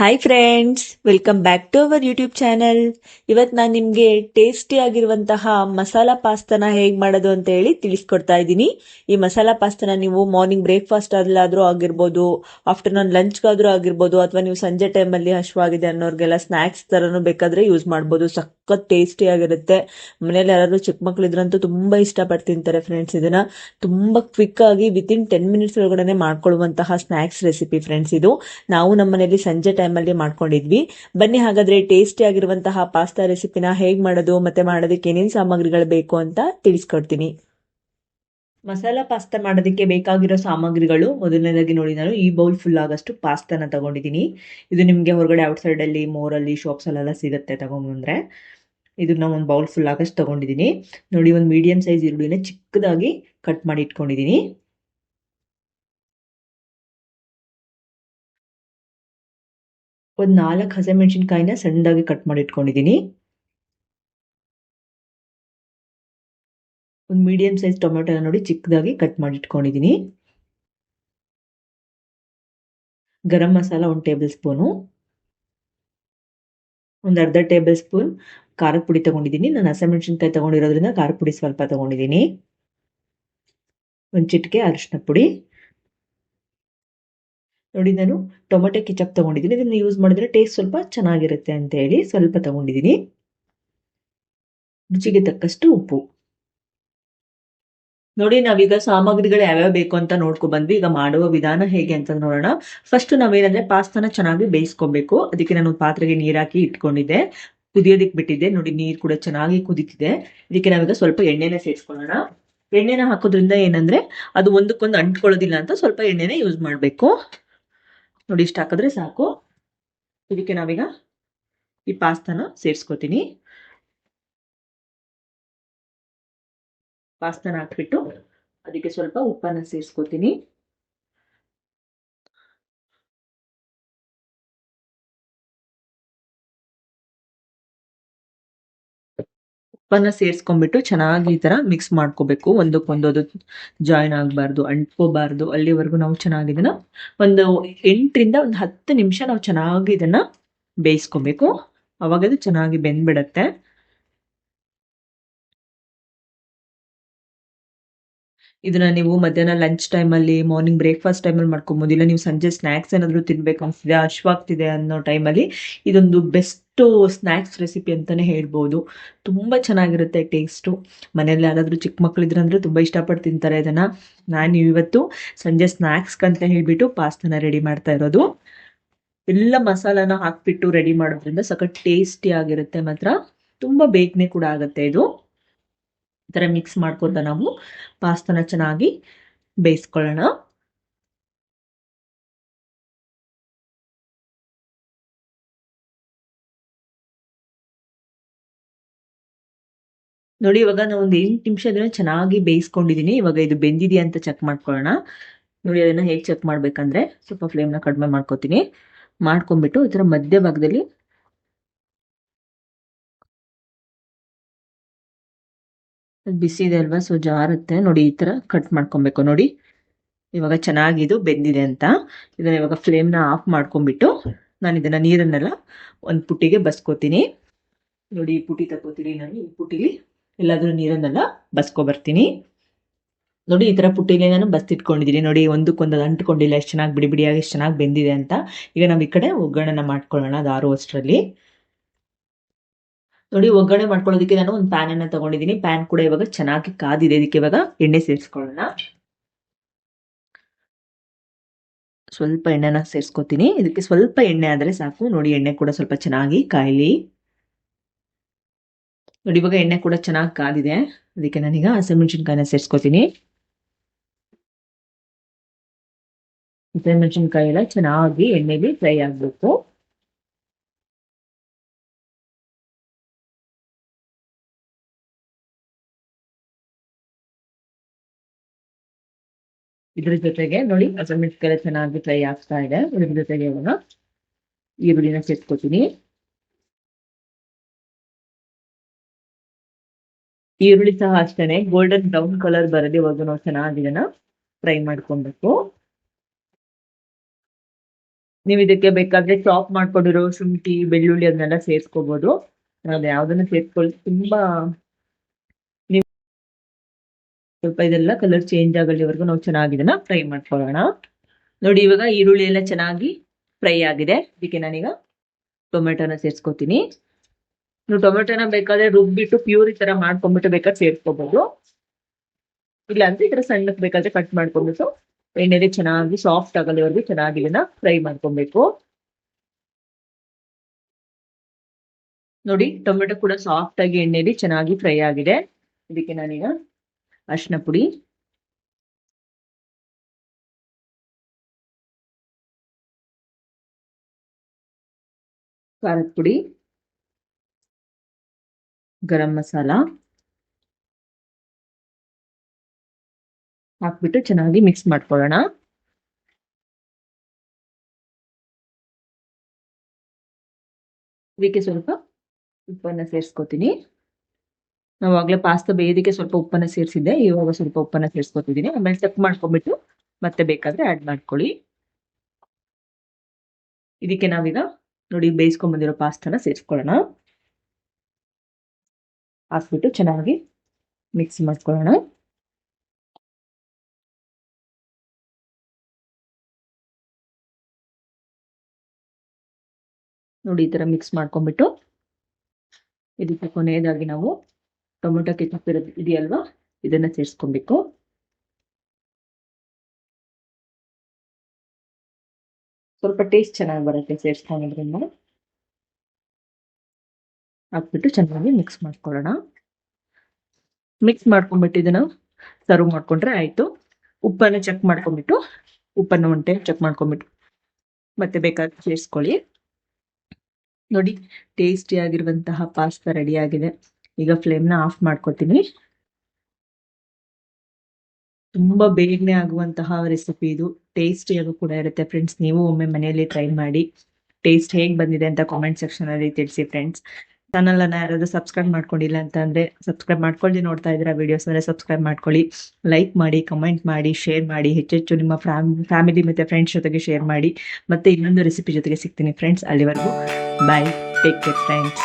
Hi friends welcome back to our YouTube channel ಇವತ್ತು ನಾನು ನಿಮಗೆ ಟೇಸ್ಟಿ ಆಗಿರುವಂತಹ ಮಸಾಲಾ ಪಾಸ್ತನ ಹೇಗೆ ಮಾಡೋದು ಅಂತ ಹೇಳಿ ತಿಳಿಸ್ಕೊಡ್ತಾ ಇದ್ದೀನಿ. ಈ ಮಸಾಲಾ ಪಾಸ್ತನ ನೀವು ಮಾರ್ನಿಂಗ್ ಬ್ರೇಕ್ಫಾಸ್ಟ್ ಅಲ್ಲಾದರೂ ಆಗಿರ್ಬೋದು ಆಫ್ಟರ್ನೂನ್ ಲಂಚ್ಗಾದರೂ ಆಗಿರ್ಬೋದು, ಅಥವಾ ನೀವು ಸಂಜೆ ಟೈಮಲ್ಲಿ ಹಶುವಾಗಿದೆ ಅನ್ನೋರಿಗೆಲ್ಲ ಸ್ನ್ಯಾಕ್ಸ್ ಥರನೂ ಬೇಕಾದರೆ ಯೂಸ್ ಮಾಡ್ಬೋದು. ಸಖತ್ ಟೇಸ್ಟಿ ಆಗಿರುತ್ತೆ. ಮನೇಲಿ ಯಾರಾದರೂ ಚಿಕ್ಕ ಮಕ್ಳು ಇದ್ರಂತೂ ತುಂಬ ಇಷ್ಟಪಟ್ಟು ತಿಂತಾರೆ ಫ್ರೆಂಡ್ಸ್ ಇದನ್ನ. ತುಂಬ ಕ್ವಿಕ್ ಆಗಿ ವಿತಿನ್ ಟೆನ್ ಮಿನಿಟ್ಸ್ ಒಳಗಡೆ ಮಾಡ್ಕೊಳ್ಳುವಂತಹ ಸ್ನ್ಯಾಕ್ಸ್ ರೆಸಿಪಿ ಫ್ರೆಂಡ್ಸ್ ಇದು. ನಾವು ನಮ್ಮ ಮನೆಯಲ್ಲಿ ಸಂಜೆ ಟೈಮಲ್ಲಿ ಮಾಡ್ಕೊಂಡಿದ್ವಿ. ಬನ್ನಿ ಹಾಗಾದ್ರೆ ಟೇಸ್ಟಿ ಆಗಿರುವಂತಹ ಪಾಸ್ತಾ ರೆಸಿಪಿನ ಹೇಗ್ ಮಾಡೋದು, ಮತ್ತೆ ಮಾಡೋದಕ್ಕೆ ಏನೇನು ಸಾಮಗ್ರಿಗಳು ಬೇಕು ಅಂತ ತಿಳಿಸ್ಕೊಡ್ತೀನಿ. ಮಸಾಲ ಪಾಸ್ತಾ ಮಾಡೋದಕ್ಕೆ ಬೇಕಾಗಿರೋ ಸಾಮಗ್ರಿಗಳು, ಮೊದಲನೇದಾಗಿ ನೋಡಿ ನಾನು, ಈ ಬೌಲ್ ಫುಲ್ ಆಗಷ್ಟು ಪಾಸ್ತಾನ ತಗೊಂಡಿದ್ದೀನಿ. ಇದು ನಿಮಗೆ ಹೊರಗಡೆ ಔಟ್ಸೈಡ್ ಅಲ್ಲಿ ಮೋರಲ್ಲಿ ಶಾಪ್ಸ್ ಅಲ್ಲೆಲ್ಲ ಸಿಗುತ್ತೆ ತಗೊಂಡ್ಬಂದ್ರೆ. ಇದನ್ನ ಒಂದು ಬೌಲ್ ಫುಲ್ ಆಗಷ್ಟು ತಗೊಂಡಿದ್ದೀನಿ. ನೋಡಿ, ಒಂದು ಮೀಡಿಯಂ ಸೈಜ್ ಈರುಳ್ಳಿನ ಚಿಕ್ಕದಾಗಿ ಕಟ್ ಮಾಡಿ ಇಟ್ಕೊಂಡಿದ್ದೀನಿ. ಒಂದು ನಾಲ್ಕು ಹಸಿಮೆಣಸಿನಕಾಯಿನ ಸಣ್ಣದಾಗಿ ಕಟ್ ಮಾಡಿ ಇಟ್ಕೊಂಡಿದ್ದೀನಿ ಒಂದು ಮೀಡಿಯಂ ಸೈಜ್ ಟೊಮೆಟೊನ ನೋಡಿ ಚಿಕ್ಕದಾಗಿ ಕಟ್ ಮಾಡಿ ಇಟ್ಕೊಂಡಿದ್ದೀನಿ ಗರಂ ಮಸಾಲ ಒಂದು ಟೇಬಲ್ ಸ್ಪೂನು ಒಂದು ಅರ್ಧ ಟೇಬಲ್ ಸ್ಪೂನ್ ಖಾರದ ಪುಡಿ ತಗೊಂಡಿದ್ದೀನಿ ನಾನು ಹಸಿಮೆಣಸಿನ್ಕಾಯಿ ತಗೊಂಡಿರೋದ್ರಿಂದ ಖಾರದ ಪುಡಿ ಸ್ವಲ್ಪ ತಗೊಂಡಿದ್ದೀನಿ ಒಂದು ಚಿಟಿಕೆ ಅರಿಶಿನ ಪುಡಿ. ನೋಡಿ ನಾನು ಟೊಮೆಟೊ ಕೆಚಪ್ ತಗೊಂಡಿದ್ದೀನಿ. ಇದನ್ನು ಯೂಸ್ ಮಾಡಿದ್ರೆ ಟೇಸ್ಟ್ ಸ್ವಲ್ಪ ಚೆನ್ನಾಗಿರುತ್ತೆ ಅಂತ ಹೇಳಿ ಸ್ವಲ್ಪ ತಗೊಂಡಿದ್ದೀನಿ. ರುಚಿಗೆ ತಕ್ಕಷ್ಟು ಉಪ್ಪು. ನೋಡಿ ನಾವೀಗ ಸಾಮಗ್ರಿಗಳು ಯಾವ್ಯಾವ ಬೇಕು ಅಂತ ನೋಡ್ಕೊ ಬಂದ್ವಿ. ಈಗ ಮಾಡುವ ವಿಧಾನ ಹೇಗೆ ಅಂತ ನೋಡೋಣ. ಫಸ್ಟ್ ನಾವೇನಂದ್ರೆ ಪಾಸ್ತಾನ ಚೆನ್ನಾಗಿ ಬೇಯಿಸ್ಕೊಬೇಕು. ಅದಕ್ಕೆ ನಾನು ಪಾತ್ರೆಗೆ ನೀರಾಕಿ ಇಟ್ಕೊಂಡಿದ್ದೆ. ಕುದಿಯೋದಿಕ್ ಬಿಟ್ಟಿದ್ದೆ. ನೋಡಿ ನೀರು ಕೂಡ ಚೆನ್ನಾಗಿ ಕುದೀತಿದೆ. ಇದಕ್ಕೆ ನಾವೀಗ ಸ್ವಲ್ಪ ಎಣ್ಣೆನ ಸೇರಿಸ್ಕೊಳ್ಳೋಣ. ಎಣ್ಣೆನ ಹಾಕೋದ್ರಿಂದ ಏನಂದ್ರೆ ಅದು ಒಂದಕ್ಕೊಂದು ಅಂಟ್ಕೊಳ್ಳೋದಿಲ್ಲ ಅಂತ ಸ್ವಲ್ಪ ಎಣ್ಣೆನ ಯೂಸ್ ಮಾಡಬೇಕು. ನೋಡಿ, ಇಷ್ಟು ಹಾಕಿದ್ರೆ ಸಾಕು. ಇದಕ್ಕೆ ನಾವೀಗ ಈ ಪಾಸ್ತಾನ ಸೇರಿಸ್ಕೋತೀನಿ. ಪಾಸ್ತಾನ ಹಾಕ್ಬಿಟ್ಟು ಅದಕ್ಕೆ ಸ್ವಲ್ಪ ಉಪ್ಪನ್ನ ಸೇರಿಸ್ಕೋತೀನಿ. ಉಪ್ಪನ್ನ ಸೇರಿಸ್ಕೊಂಡ್ಬಿಟ್ಟು ಚೆನ್ನಾಗಿ ಈ ತರ ಮಿಕ್ಸ್ ಮಾಡ್ಕೋಬೇಕು. ಒಂದಕ್ಕೊಂದು ಅದು ಜಾಯಿನ್ ಆಗಬಾರ್ದು, ಅಂಟ್ಕೋಬಾರ್ದು. ಅಲ್ಲಿವರೆಗೂ ನಾವು ಚೆನ್ನಾಗಿ ಇದನ್ನ ಒಂದು ಎಂಟರಿಂದ ಒಂದು ಹತ್ತು ನಿಮಿಷ ನಾವು ಚೆನ್ನಾಗಿ ಇದನ್ನ ಬೇಯಿಸ್ಕೊಬೇಕು. ಅವಾಗ ಅದು ಚೆನ್ನಾಗಿ ಬೆಂದ್ಬಿಡತ್ತೆ. ಇದನ್ನ ನೀವು ಮಧ್ಯಾಹ್ನ ಲಂಚ್ ಟೈಮಲ್ಲಿ ಮಾರ್ನಿಂಗ್ ಬ್ರೇಕ್ಫಾಸ್ಟ್ ಟೈಮಲ್ಲಿ ಮಾಡ್ಕೊಬೋದು. ಇಲ್ಲ ನೀವು ಸಂಜೆ ಸ್ನ್ಯಾಕ್ಸ್ ಏನಾದರೂ ತಿನ್ಬೇಕು ಅನ್ಸಿದೆ ಹಶ್ವಾಗ್ತಿದೆ ಅನ್ನೋ ಟೈಮಲ್ಲಿ ಇದೊಂದು ಬೆಸ್ಟ್ ಸ್ನ್ಯಾಕ್ಸ್ ರೆಸಿಪಿ ಅಂತಾನೆ ಹೇಳ್ಬೋದು. ತುಂಬ ಚೆನ್ನಾಗಿರುತ್ತೆ ಟೇಸ್ಟು ಮನೇಲಿ ಯಾರಾದರೂ ಚಿಕ್ಕ ಮಕ್ಕಳಿದ್ರೆ ಅಂದರೆ ತುಂಬ ಇಷ್ಟಪಟ್ಟು ತಿಂತಾರೆ ಇದನ್ನು. ನಾನು ಇವತ್ತು ಸಂಜೆ ಸ್ನಾಕ್ಸ್ ಅಂತ ಹೇಳಿಬಿಟ್ಟು ಪಾಸ್ತಾನ ರೆಡಿ ಮಾಡ್ತಾ ಇರೋದು. ಎಲ್ಲ ಮಸಾಲಾನ ಹಾಕ್ಬಿಟ್ಟು ರೆಡಿ ಮಾಡೋದ್ರಿಂದ ಸಖತ್ ಟೇಸ್ಟಿ ಆಗಿರುತ್ತೆ ಮಾತ್ರ. ತುಂಬ ಬೇಗನೆ ಕೂಡ ಆಗುತ್ತೆ ಇದು. ಈ ಥರ ಮಿಕ್ಸ್ ಮಾಡ್ಕೊತ ನಾವು ಪಾಸ್ತಾನ ಚೆನ್ನಾಗಿ ಬೇಯಿಸ್ಕೊಳ್ಳೋಣ. ನೋಡಿ ಇವಾಗ ನಾನು ಒಂದು ಎಂಟು ನಿಮಿಷ ಅದನ್ನ ಚೆನ್ನಾಗಿ ಬೇಯಿಸ್ಕೊಂಡಿದ್ದೀನಿ ಇವಾಗ ಇದು ಬೆಂದಿದೆಯಾ ಅಂತ ಚೆಕ್ ಮಾಡ್ಕೊಳ್ಳೋಣ. ನೋಡಿ ಅದನ್ನ ಹೇಗೆ ಚೆಕ್ ಮಾಡ್ಬೇಕಂದ್ರೆ ಸ್ವಲ್ಪ ಫ್ಲೇಮ್ನ ಕಡಿಮೆ ಮಾಡ್ಕೋತೀನಿ. ಮಾಡ್ಕೊಂಡ್ಬಿಟ್ಟು ಈ ಮಧ್ಯಭಾಗದಲ್ಲಿ ಮಧ್ಯ ಭಾಗದಲ್ಲಿ ಬಿಸಿ ಇದೆ ಅಲ್ವಾ ಸೊ ಜಾರುತ್ತೆ. ನೋಡಿ, ಈ ಥರ ಕಟ್ ಮಾಡ್ಕೊಬೇಕು. ನೋಡಿ, ಇವಾಗ ಚೆನ್ನಾಗಿದು ಬೆಂದಿದೆ ಅಂತ. ಇದನ್ನ ಇವಾಗ ಫ್ಲೇಮ್ನ ಆಫ್ ಮಾಡ್ಕೊಂಡ್ಬಿಟ್ಟು ನಾನು ಇದನ್ನ ನೀರನ್ನೆಲ್ಲ ಒಂದು ಪುಟ್ಟಿಗೆ ಬಸ್ಕೋತೀನಿ. ನೋಡಿ, ಈ ಪುಟಿ ತಗೋತೀನಿ ನಾನು. ಈ ಪುಟ್ಟಿಲಿ ಎಲ್ಲಾದರೂ ನೀರನ್ನೆಲ್ಲ ಬಸ್ಕೊಬರ್ತೀನಿ. ನೋಡಿ, ಈ ಥರ ಪುಟ್ಟಿಲಿ ನಾನು ಬಸ್ತಿಟ್ಕೊಂಡಿದ್ದೀನಿ ನೋಡಿ, ಒಂದಕ್ಕೊಂದು ಅಂಟ್ಕೊಂಡಿಲ್ಲ. ಎಷ್ಟು ಚೆನ್ನಾಗಿ ಬಿಡಿ ಬಿಡಿಯಾಗಿ, ಎಷ್ಟು ಚೆನ್ನಾಗಿ ಬೆಂದಿದೆ ಅಂತ. ಈಗ ನಾವು ಈ ಕಡೆ ಒಗ್ಗರಣೆನ ಮಾಡ್ಕೊಳ್ಳೋಣ, ಅದು ಆರು ಅಷ್ಟರಲ್ಲಿ. ನೋಡಿ, ಒಗ್ಗರಣೆ ಮಾಡ್ಕೊಳ್ಳೋದಕ್ಕೆ ನಾನು ಒಂದು ಪ್ಯಾನ್ ಅನ್ನ ತಗೊಂಡಿದ್ದೀನಿ ಪ್ಯಾನ್ ಕೂಡ ಇವಾಗ ಚೆನ್ನಾಗಿ ಕಾದಿದೆ. ಇದಕ್ಕೆ ಇವಾಗ ಎಣ್ಣೆ ಸೇರಿಸ್ಕೊಳ್ಳೋಣ. ಸ್ವಲ್ಪ ಎಣ್ಣೆನ ಸೇರಿಸ್ಕೊತೀನಿ. ಇದಕ್ಕೆ ಸ್ವಲ್ಪ ಎಣ್ಣೆ ಆದರೆ ಸಾಕು. ನೋಡಿ, ಎಣ್ಣೆ ಕೂಡ ಸ್ವಲ್ಪ ಚೆನ್ನಾಗಿ ಕಾಯಲಿ. ನೋಡಿ, ಇವಾಗ ಎಣ್ಣೆ ಕೂಡ ಚೆನ್ನಾಗಿ ಕಾದಿದೆ. ಅದಕ್ಕೆ ನಾನೀಗ ಹಸಿಮೆಣಸಿನ್ಕಾಯಿನ ಸೇರಿಸ್ಕೊತೀನಿ. ಹಸಿಮೆಣಸಿನ್ಕಾಯಿ ಎಲ್ಲ ಚೆನ್ನಾಗಿ ಎಣ್ಣೆಲಿ ಫ್ರೈ ಆಗಬೇಕು. ಇದ್ರ ಜೊತೆಗೆ ನೋಡಿ ಹಸಿಮೆಣಸಿನಕಾಯಿ ಚೆನ್ನಾಗಿ ಟ್ರೈ ಆಗ್ತಾ ಇದೆ. ಇದ್ರ ಜೊತೆಗೆ ಇವಾಗ ಈರುಳ್ಳಿನ ಸೇರ್ಕೋತೀನಿ ಈರುಳ್ಳಿ ಸಹ ಅಷ್ಟೇನೆ ಗೋಲ್ಡನ್ ಬ್ರೌನ್ ಕಲರ್ ಬರಲಿವರೆಗೂ ನಾವು ಚೆನ್ನಾಗಿ ಇದನ್ನ ಫ್ರೈ ಮಾಡ್ಕೊಬೇಕು. ನೀವು ಇದಕ್ಕೆ ಬೇಕಾದ್ರೆ ಚಾಪ್ ಮಾಡ್ಕೊಂಡಿರೋ ಶುಂಠಿ, ಬೆಳ್ಳುಳ್ಳಿ ಅದನ್ನೆಲ್ಲ ಸೇರಿಸ್ಕೋಬಹುದು ನಾನು ಯಾವ್ದನ್ನ ಸೇರಿಸ್ಕೊಳ್ಳಿ ತುಂಬಾ ಸ್ವಲ್ಪ ಇದೆಲ್ಲ ಕಲರ್ ಚೇಂಜ್ ಆಗಲಿವರೆಗೂ ನಾವು ಚೆನ್ನಾಗಿ ಇದನ್ನ ಫ್ರೈ ಮಾಡ್ಕೊಳ್ಳೋಣ. ನೋಡಿ ಇವಾಗ ಈರುಳ್ಳಿ ಎಲ್ಲ ಚೆನ್ನಾಗಿ ಫ್ರೈ ಆಗಿದೆ. ಇದಕ್ಕೆ ನಾನೀಗ ಟೊಮೆಟೊನ ಸೇರಿಸ್ಕೋತೀನಿ. ನೀವು ಟೊಮೆಟೊನ ಬೇಕಾದ್ರೆ ರುಬ್ಬಿಟ್ಟು ಪ್ಯೂರಿ ತರ ಮಾಡ್ಕೊಂಡ್ಬಿಟ್ಟು ಬೇಕಾದ್ರೆ ಸೇರಿಸ್ಕೋಬಹುದು ಇಲ್ಲ ಅಂದ್ರೆ ಈ ತರ ಸಣ್ಣಕ್ಕೆ ಬೇಕಾದ್ರೆ ಕಟ್ ಮಾಡ್ಕೊಂಡ್ಬಿಟ್ಟು ಎಣ್ಣೆಲಿ ಚೆನ್ನಾಗಿ ಸಾಫ್ಟ್ ಆಗಲಿವರೆಗೂ ಚೆನ್ನಾಗಿ ಇದನ್ನ ಫ್ರೈ ಮಾಡ್ಕೊಬೇಕು. ನೋಡಿ ಟೊಮೆಟೊ ಕೂಡ ಸಾಫ್ಟ್ ಆಗಿ ಎಣ್ಣೆಲಿ ಚೆನ್ನಾಗಿ ಫ್ರೈ ಆಗಿದೆ. ಇದಕ್ಕೆ ನಾನೀಗ ಅರಿಶಿನ ಪುಡಿ. ಖಾರದ ಪುಡಿ. ಗರಂ ಮಸಾಲ. ಹಾಕ್ಬಿಟ್ಟು ಚೆನ್ನಾಗಿ ಮಿಕ್ಸ್ ಮಾಡ್ಕೊಳ್ಳೋಣ. ಇದಕ್ಕೆ ಸ್ವಲ್ಪ ಉಪ್ಪನ್ನು ಸೇರಿಸ್ಕೊತೀನಿ. ನಾವಾಗಲೇ ಪಾಸ್ತಾ ಬೇಯೋದಕ್ಕೆ ಸ್ವಲ್ಪ ಉಪ್ಪನ್ನ ಸೇರಿಸಿದ್ದೆ, ಇವಾಗ ಸ್ವಲ್ಪ ಉಪ್ಪನ್ನ ಸೇರಿಸ್ಕೊತಿದ್ದೀನಿ ಆಮೇಲೆ ಚೆಕ್ ಮಾಡ್ಕೊಂಬಿಟ್ಟು ಮತ್ತೆ ಬೇಕಾದ್ರೆ ಆ್ಯಡ್ ಮಾಡ್ಕೊಳ್ಳಿ. ಇದಕ್ಕೆ ನಾವೀಗ ನೋಡಿ ಬೇಯಿಸ್ಕೊಂಬಂದಿರೋ ಪಾಸ್ತಾನ ಸೇರಿಸ್ಕೊಳ್ಳೋಣ. ಹಾಕ್ಬಿಟ್ಟು ಚೆನ್ನಾಗಿ ಮಿಕ್ಸ್ ಮಾಡ್ಕೊಳ್ಳೋಣ. ನೋಡಿ ಈ ಥರ ಮಿಕ್ಸ್ ಮಾಡ್ಕೊಂಡ್ಬಿಟ್ಟು, ಇದಕ್ಕೆ ಕೊನೆಯದಾಗಿ ನಾವು ಟೊಮೊಟೊ ಕೆಚಪ್ ಇರೋದು ಇದೆಯಲ್ವಾ? ಇದನ್ನ ಸೇರಿಸ್ಕೊಬೇಕು. ಸ್ವಲ್ಪ ಟೇಸ್ಟ್ ಚೆನ್ನಾಗಿ ಬರುತ್ತೆ ಸೇರಿಸ್ಕೊಂಡ್ರಿಂದ ಹಾಕ್ಬಿಟ್ಟು ಚೆನ್ನಾಗಿ ಮಿಕ್ಸ್ ಮಾಡ್ಕೊಳ್ಳೋಣ. ಮಿಕ್ಸ್ ಮಾಡ್ಕೊಂಡ್ಬಿಟ್ಟು ಇದನ್ನ ಸರ್ವ್ ಮಾಡ್ಕೊಂಡ್ರೆ ಆಯ್ತು. ಉಪ್ಪನ್ನು ಚೆಕ್ ಮಾಡ್ಕೊಂಡ್ಬಿಟ್ಟು ಉಪ್ಪನ್ನು ಒಂಟೆ ಚೆಕ್ ಮಾಡ್ಕೊಂಡ್ಬಿಟ್ಟು ಮತ್ತೆ ಬೇಕಾದ್ರೆ ಸೇರಿಸ್ಕೊಳ್ಳಿ. ನೋಡಿ ಟೇಸ್ಟಿ ಆಗಿರುವಂತಹ ಪಾಸ್ತಾ ರೆಡಿ ಆಗಿದೆ. ಈಗ ಫ್ಲೇಮ್ನ ಆಫ್ ಮಾಡ್ಕೊತೀನಿ ತುಂಬಾ ಬೇಗನೆ ಆಗುವಂತಹ ರೆಸಿಪಿ ಇದು. ಟೇಸ್ಟಿಯಾಗೂ ಕೂಡ ಇರುತ್ತೆ ಫ್ರೆಂಡ್ಸ್ ನೀವು ಒಮ್ಮೆ ಮನೆಯಲ್ಲಿ ಟ್ರೈ ಮಾಡಿ. ಟೇಸ್ಟ್ ಹೇಗೆ ಬಂದಿದೆ ಅಂತ ಕಾಮೆಂಟ್ ಸೆಕ್ಷನ್ ಅಲ್ಲಿ ತಿಳಿಸಿ ಫ್ರೆಂಡ್ಸ್ ಚಾನಲ್ ಅನ್ನ ಯಾರಾದ್ರೂ ಸಬ್ಸ್ಕ್ರೈಬ್ ಮಾಡ್ಕೊಂಡಿಲ್ಲ ಅಂತ ಅಂದ್ರೆ ಸಬ್ಸ್ಕ್ರೈಬ್ ಮಾಡ್ಕೊಳ್ಳಿ ನೋಡ್ತಾ ಇದ್ದೀರಾ ವಿಡಿಯೋಸ್ ಮೇಲೆ ಸಬ್ಸ್ಕ್ರೈಬ್ ಮಾಡ್ಕೊಳ್ಳಿ. ಲೈಕ್ ಮಾಡಿ ಕಮೆಂಟ್ ಮಾಡಿ ಶೇರ್ ಮಾಡಿ, ಹೆಚ್ಚೆಚ್ಚು ನಿಮ್ಮ ಫ್ಯಾಮಿಲಿ ಮತ್ತೆ ಫ್ರೆಂಡ್ಸ್ ಜೊತೆಗೆ ಶೇರ್ ಮಾಡಿ. ಮತ್ತೆ ಇನ್ನೊಂದು ರೆಸಿಪಿ ಜೊತೆಗೆ ಸಿಗ್ತೀನಿ ಫ್ರೆಂಡ್ಸ್ ಅಲ್ಲಿವರೆಗೂ ಬಾಯ್ ಟೇಕ್ ಕೇರ್ ಫ್ರೆಂಡ್ಸ್